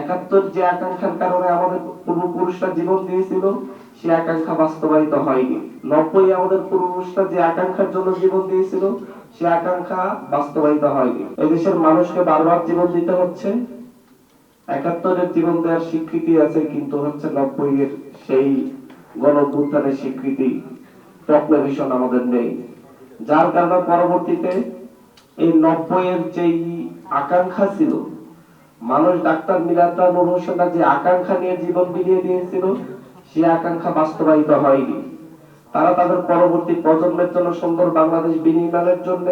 একাত্তর যে আকাঙ্ক্ষার কারণে আমাদের পূর্বপুরুষরা জীবন দিয়েছিল, সে আকাঙ্ক্ষা বাস্তবায়িত হয়নি। নব্বই আমাদের পূর্বপুরুষরা যে আকাঙ্ক্ষার জন্য জীবন দিয়েছিল, সে আকাঙ্ক্ষা বাস্তবায়িত হয়নি। এদেশের মানুষকে বারবার জীবন দিতে হচ্ছে। একাত্তরের জীবন দেওয়ার স্বীকৃতি আছে, কিন্তু হচ্ছে নব্বই এর সেই গণ অভ্যুত্থানের স্বীকৃতি প্রক্লেমেশন আমাদের নেই। যার কারণে পরবর্তীতে এই নব্বই এর যেই আকাঙ্ক্ষা ছিল মানুষ ডাক্তার মিলাতা নুর হোসেনরা যে আকাঙ্ক্ষা নিয়ে জীবন বিলিয়ে দিয়েছিল, সে আকাঙ্ক্ষা বাস্তবায়িত হয়নি। তারা তাদের পরবর্তী প্রজন্মের জন্য সুন্দর বাংলাদেশ বিনির্মাণের জন্য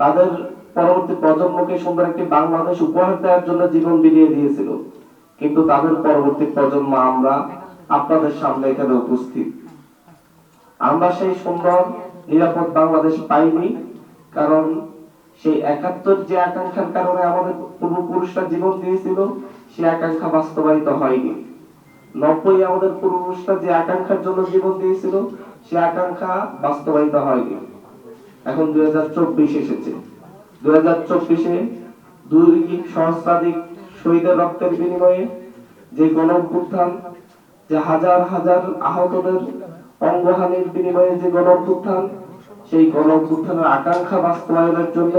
তাদের পরবর্তী প্রজন্মকে সুন্দর একটি বাংলাদেশ উপহার দেওয়ার জন্য জীবন বিলিয়ে দিয়েছিল। কিন্তু তাদের পরবর্তী প্রজন্ম আমরা আপনাদের সামনে এখানে উপস্থিত। আমরা সেই সুন্দর, নিরাপদ বাংলাদেশ পাইনি, কারণ সেই একাত্তর যে আকাঙ্ক্ষার কারণে আমাদের পূর্বপুরুষরা জীবন দিয়েছিল সে আকাঙ্ক্ষা বাস্তবায়িত হয়নি। নব্বই আমাদের পূর্বপুরুষরা যে আকাঙ্ক্ষার জন্য জীবন দিয়েছিল সে আকাঙ্ক্ষা বাস্তবায়িত হয়নি। এখন দুই হাজার চব্বিশ এসেছে। দুই হাজার চব্বিশে দুই সহস্রাধিক শহীদের রক্তের বিনিময়ে যে গণ যে হাজার হাজার আহতদের অঙ্গহানির বিনিময়ে যে গণ সেই গণ অভ্যুত্থানের আকাঙ্ক্ষা বাস্তবায়নের জন্য,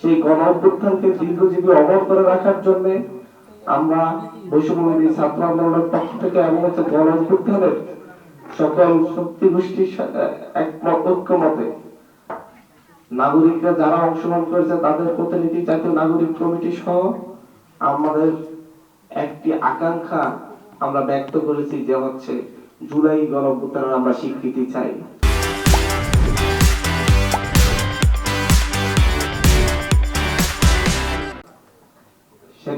সেই গণ অভ্যুত্থানকে দীর্ঘজীবী অমর করে রাখার জন্য আমরা বৈষম্যবিরোধী ছাত্র আন্দোলনের পক্ষ থেকে এবং হচ্ছে গণ অভ্যুত্থানের সকল শক্তি গোষ্ঠীর একমত, ঐক্যমতে নাগরিকরা যারা অংশগ্রহণ করেছে তাদের প্রতিনিধি জাতীয় নাগরিক কমিটি সহ আমাদের একটি আকাঙ্ক্ষা আমরা ব্যক্ত করেছি যে হচ্ছে জুলাই গণ অভ্যুত্থানের আমরা স্বীকৃতি চাই।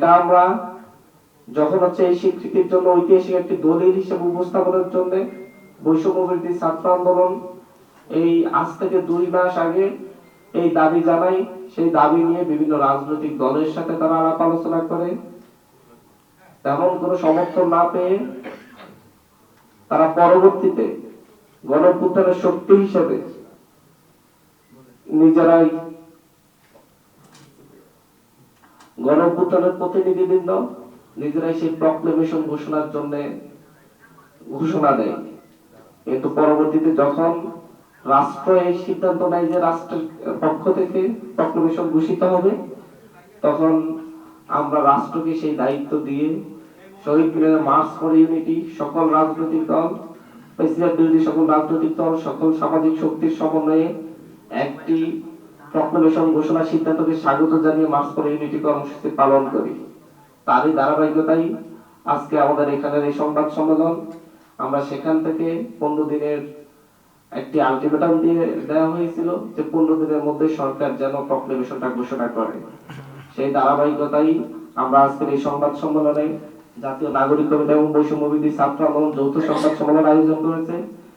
সেটা আমরা যখন হচ্ছে এই স্বীকৃতির জন্য ঐতিহাসিক একটি দলিল হিসেবে উপস্থাপনের জন্য বৈষম্য ছাত্র আন্দোলন এই আজ থেকে দুই মাস আগে এই দাবি জানাই, সেই দাবি নিয়ে বিভিন্ন রাজনৈতিক দলের সাথে তারা আলাপ আলোচনা করে। তেমন কোনো সমর্থন না পেয়ে তারা পরবর্তীতে গণপুত্রের শক্তি হিসেবে নিজেরাই গণপুত্রের প্রতিনিধিবৃন্দ নিজেরাই সেই প্রক্লেমেশন ঘোষণার জন্য ঘোষণা দেয়। কিন্তু পরবর্তীতে যখন রাষ্ট্র এই সিদ্ধান্ত নেয় যে রাষ্ট্রের পক্ষ থেকে প্রক্লেমেশন ঘোষিত হবে, তখন আমরা রাষ্ট্রকে সেই দায়িত্ব দিয়ে শহীদ মিনারে মার্চ ফর ইউনিটি সকল রাজনৈতিক দল প্রেসিডেন্ট বিরোধী সকল রাজনৈতিক দল, সকল সামাজিক শক্তির সমন্বয়ে একটি প্রক্লেমেশন ঘোষণা সিদ্ধান্তকে স্বাগত জানিয়ে মার্চ ফর ইউনিটি কর্মসূচি পালন করি। তারই ধারাবাহিকতাই আজকে আমাদের এখানের এই সংবাদ সম্মেলন। আমরা সেখান থেকে পনেরো দিনের একটি আলটিমেটাম দিয়ে দেওয়া হয়েছিল যে পনেরো দিনের মধ্যে সরকার যেন প্রক্লেমেশনটা ঘোষণা করে। সেই ধারাবাহিকতাই আমরা আজকের এই সংবাদ সম্মেলনে জাতীয় নাগরিক কমিটি এবং বৈষম্য বিধি ছাত্র আন্দোলন যৌথ সংবাদ সম্মেলন আয়োজন করেছে।